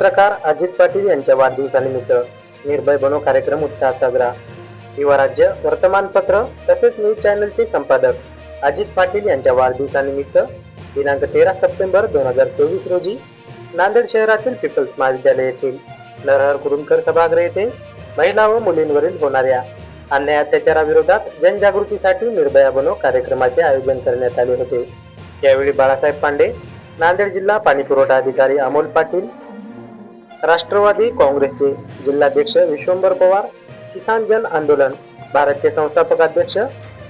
पत्रकार अजित पाटील यांच्या वाढदिवसानिमित्त निर्भय बनो कार्यक्रम उत्साहात साजरा. युवा राज्य वर्तमानपत्र तसेच न्यूज चॅनलचे संपादक अजित पाटील यांच्या वाढदिवसानिमित्त दिनांक तेरा सप्टेंबर दोन हजार चोवीस रोजी नांदेड शहरातील पीपल्स महाविद्यालय येथील नरहर कुरुंदकर सभागृह येथे महिला व मुलींवरील होणाऱ्या अन्याय अत्याचाराविरोधात जनजागृतीसाठी निर्भया बनो कार्यक्रमाचे आयोजन करण्यात आले होते. यावेळी बाळासाहेब पांडे नांदेड जिल्हा पाणीपुरवठा अधिकारी अमोल पाटील राष्ट्रवादी काँग्रेसचे जिल्हाध्यक्ष विश्वंभर पवार किसान जन आंदोलन भारतचे संस्थापक अध्यक्ष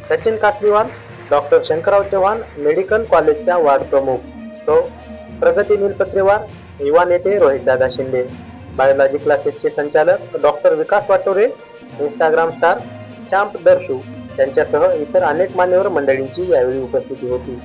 सचिन कासलीवाल डॉक्टर शंकरराव चव्हाण मेडिकल कॉलेजच्या वार्ड प्रमुख तो प्रगती नीलपत्रेवार युवा नेते रोहितदादा शिंदे बायोलॉजी क्लासेसचे संचालक doctor Vikas Watore Instagram star champ Darshu यांच्यासह इतर अनेक मान्यवर मंडळींची यावेळी उपस्थिती होती.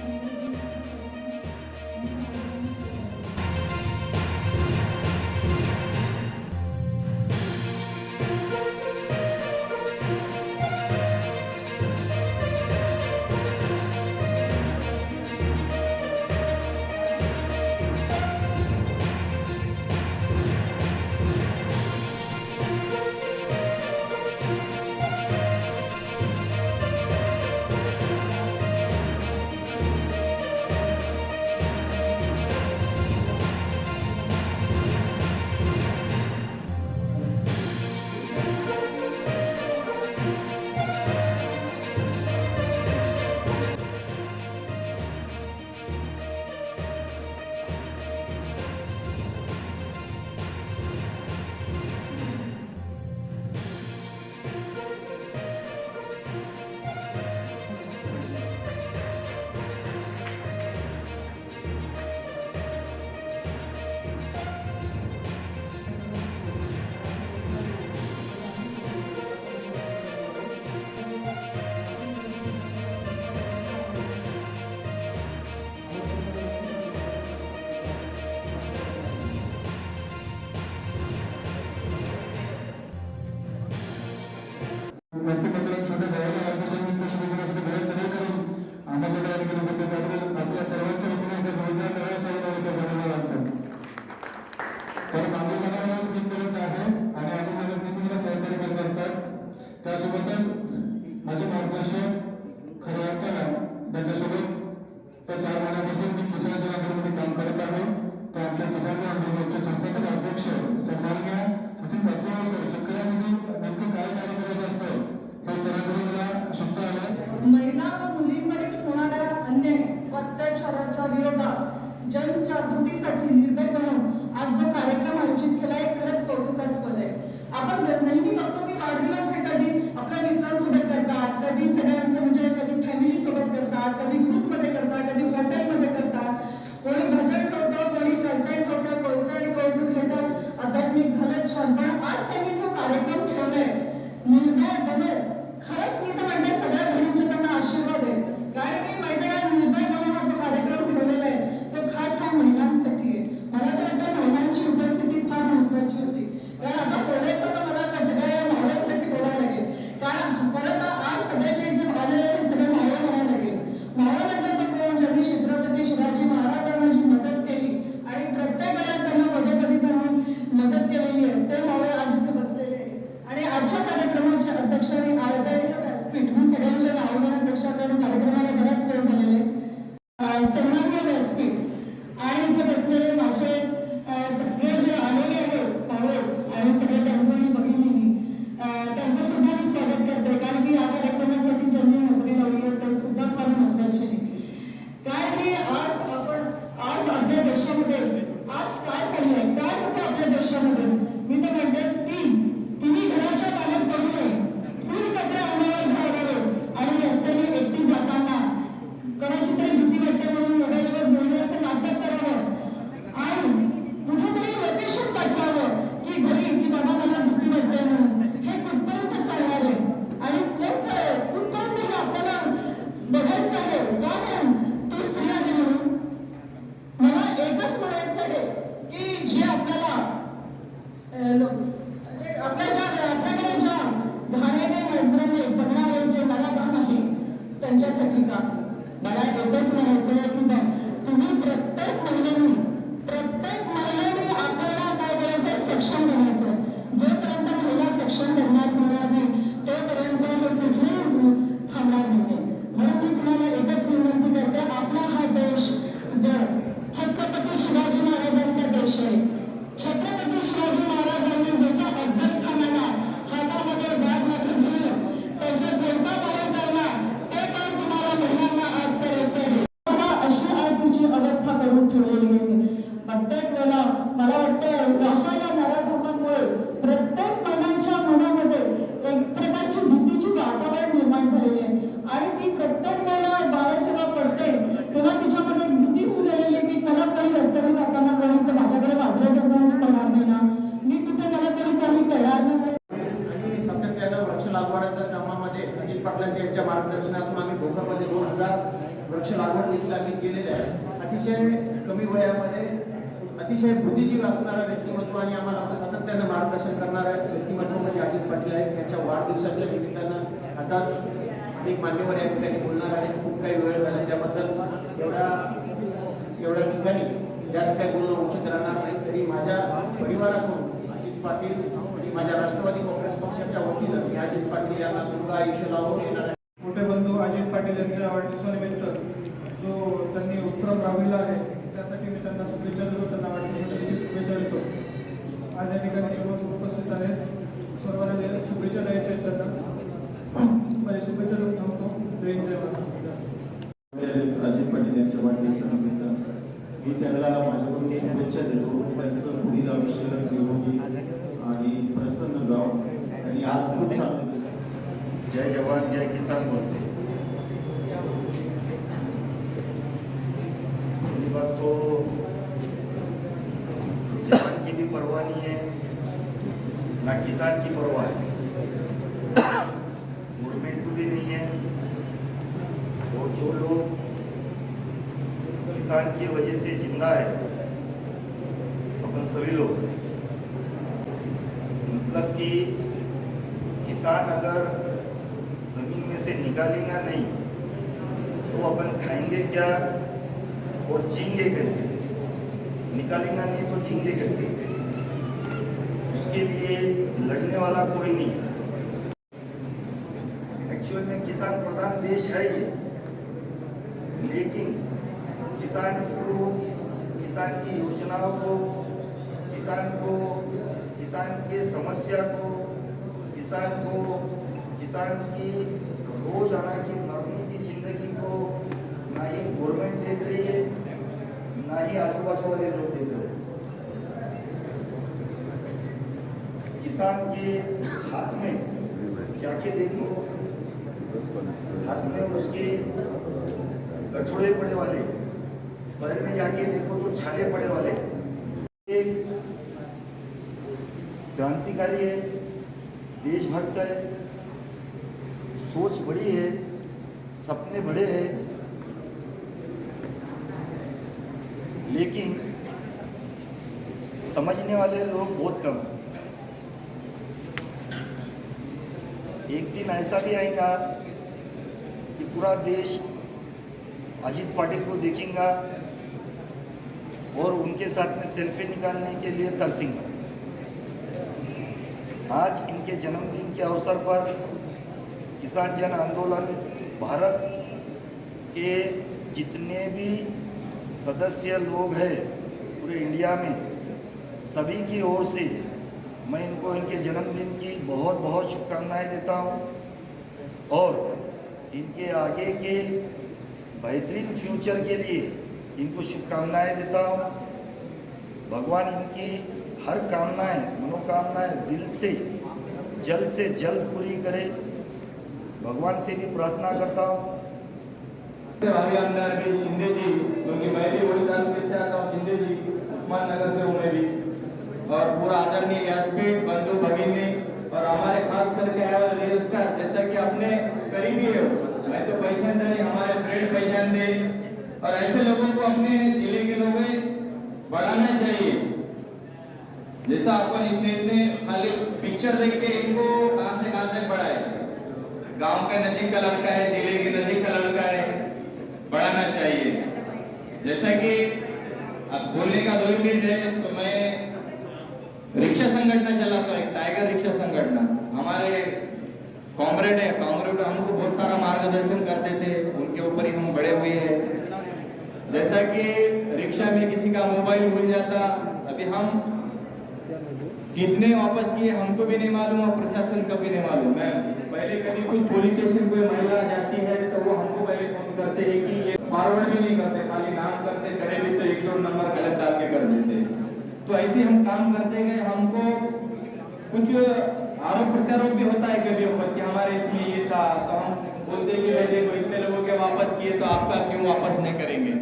आहे आपण नेहमी बघतो की वाढदिवस हे कधी आपल्या मित्रांसोबत करतात कधी सगळ्यांचं म्हणजे कधी फॅमिली सोबत करतात कधी ग्रुपमध्ये करतात कधी हॉटेलमध्ये करतात. कोणी भजन ठेवतं कोणी कीर्तन ठेवतं कोणतं आणि कौतुक घेतं आध्यात्मिक झालं छान. पण आज त्यांनी जो कार्यक्रम ठेवलाय निर्भय विठ्ठल मावळे आज इथे बसलेले आणि आजच्या कार्यक्रमाच्या अध्यक्षाने आयतायला व्यासपीठ मी सगळ्यांच्या नावाने अध्यक्षा कार्यक्रमाला म्हणजे आपल्या ज्या आपल्याकडे ज्या घाण्याने नजरेने बघणारे जे काम आहे त्यांच्यासाठी का? मला एवढंच म्हणायचं आहे की बघ तुम्ही प्रत्येक महिन्यानी मार्गदर्शनातून आम्ही भोकरमध्ये दोन हजार वृक्ष लागवड देखील आम्ही केलेले आहे. अतिशय कमी वयामध्ये अतिशय बुद्धिजीव असणारा व्यक्तिमत्व आणि आम्हाला सातत्यानं मार्गदर्शन करणारा व्यक्तिमत्व म्हणजे अजित पाटील आहेत. त्यांच्या वाढदिवसाच्या निमित्तानं आताच अनेक मान्यवर या ठिकाणी बोलणार आणि खूप काही वेळ झाला त्याबद्दल. एवढा एवढ्या ठिकाणी जास्त काही बोलणं उचित राहणार नाही. तरी माझ्या परिवारातून अजित पाटील आणि माझ्या राष्ट्रवादी काँग्रेस पक्षाच्या वतीनं मी अजित पाटील यांना दुर्गा आयुष्य लावून येणार आहे मोठे बंधू अजित पाटील यांच्या वाढदिवसानिमित्त जो त्यांनी आहे त्यासाठी मी त्यांना शुभेच्छा देतो त्यांना वाढदिवसासाठी शुभेच्छा देतो. आज या ठिकाणी सर्व उपस्थित आहेत. सर्वांना जे शुभेच्छा द्यायच्या आहेत त्यांना. माझ्या शुभेच्छा देऊन थांबतो. जय जय अजित पाटील यांच्या वाढदिवसानिमित्त मी त्यांना माझ्याकडून शुभेच्छा देतो. त्यांचं पुढील आयुष्य निरोगी आणि प्रसन्न जावं. आणि आज खूप चांगलं. जय जवान जय किसान बोलते. ना किसान की परवाह है। गवर्नमेंट को भी नहीं है। और जो लोग किसान की वजह से ज़िंदा है, अपन सभी लोग मतलब कि किसान अगर ज़मीन में से निकालेगा नहीं तो अपन खाएँगे क्या और जीएँगे कैसे? निकालेगा नहीं तो जीएँगे कैसे? उसके लिए लड़ने वाला कोई नहीं है। एक्चुअल में किसान प्रधान देश है ये। लेकिन किसान को, किसान की योजनाओं को, किसान को, किसान के समस्या को, किसान को, किसान की रोज़ाना की मरने की ज़िंदगी को ना ही गवर्नमेंट देख रही है, ना ही आजू बाजू वाले लोग देख रहे हैं। किसान के हाथ में जाके देखो, हाथ में उसके गठोड़े पड़े वाले, पैर में जाके देखो तो छाले पड़े वाले। क्रांतिकारी है, देशभक्त है, सोच बड़ी है, सपने बड़े हैं। लेकिन समझने वाले लोग बहुत कम हैं। एक दिन ऐसा भी आएगा कि पूरा देश अजित पाटिल को देखेगा और उनके साथ में सेल्फी निकालने के लिए तरसेंगे। आज इनके जन्मदिन के अवसर पर किसान जन आंदोलन भारत के जितने भी सदस्य लोग हैं पूरे इंडिया में, सभी की ओर से मैं इनको इनके जन्मदिन की बहुत बहुत शुभकामनाएँ देता हूँ। और इनके आगे के बेहतरीन फ्यूचर के लिए इनको शुभकामनाएँ देता हूँ। भगवान इनकी हर कामनाएँ, मनोकामनाएँ दिल से जल्द से जल्द पूरी करे। भगवान से भी प्रार्थना करता हूँ। भी शिंदे जी, क्योंकि मैं भी तालुके से आता हूँ, शिंदे जी, उस्मान नगर से हूँ मैं भी। और पूरा आदरणीय बंधु भगिनी और हमारे खास करके आए रेल स्टार जैसा कि अपने करीबी है। मैं तो पहचानता नहीं, हमारे फ्रेंड पहचानते और ऐसे लोगों को अपने ज़िले के लोगों बढ़ाना चाहिए। जैसा अपन इतने इतने खाली पिक्चर देख के इनको कहाँ से कहाँ तक बढ़ाए? गाँव के नजीक का लड़का है, ज़िले के नजीक का लड़का है, बढ़ाना चाहिए। जैसा कि अब बोलने का दो मिनट है तो मैं रिक्शा संगठन चलाता हूँ, टाइगर रिक्शा संगठन। हमारे कॉमरेड है, कॉमरेड हमको बहुत सारा मार्गदर्शन करते थे, उनके ऊपर ही हम बड़े हुए हैं। जैसा कि रिक्शा में किसी का मोबाइल भूल जाता, अभी हम कितने वापस किए, हमको भी नहीं मालूम और प्रशासन को भी नहीं मालूम। मैं पहले कभी कुछ पुलिस स्टेशन कोई महिला जाती है तो वो हमको पहले फ़ोन करते हैं कि ये फॉरवर्ड भी नहीं करते, खाली नाम करते, करे भी तो एक दो नंबर गलत डाल के कर देते तो ऐसे हम काम करते गए, हमको कुछ आरोप प्रत्यारोप भी होता है कभी ऊपर कि हमारे इसमें ये था तो हम बोलते कि भाई देखो, इतने लोगों के वापस किए तो आपका क्यों वापस नहीं करेंगे?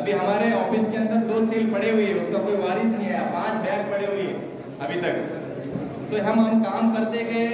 अभी हमारे ऑफ़िस के अंदर दो सेल पड़े हुए हैं, उसका कोई वारिस नहीं है पाँच बैग पड़े हुए हैं अभी तक। तो हम हम काम करते गए।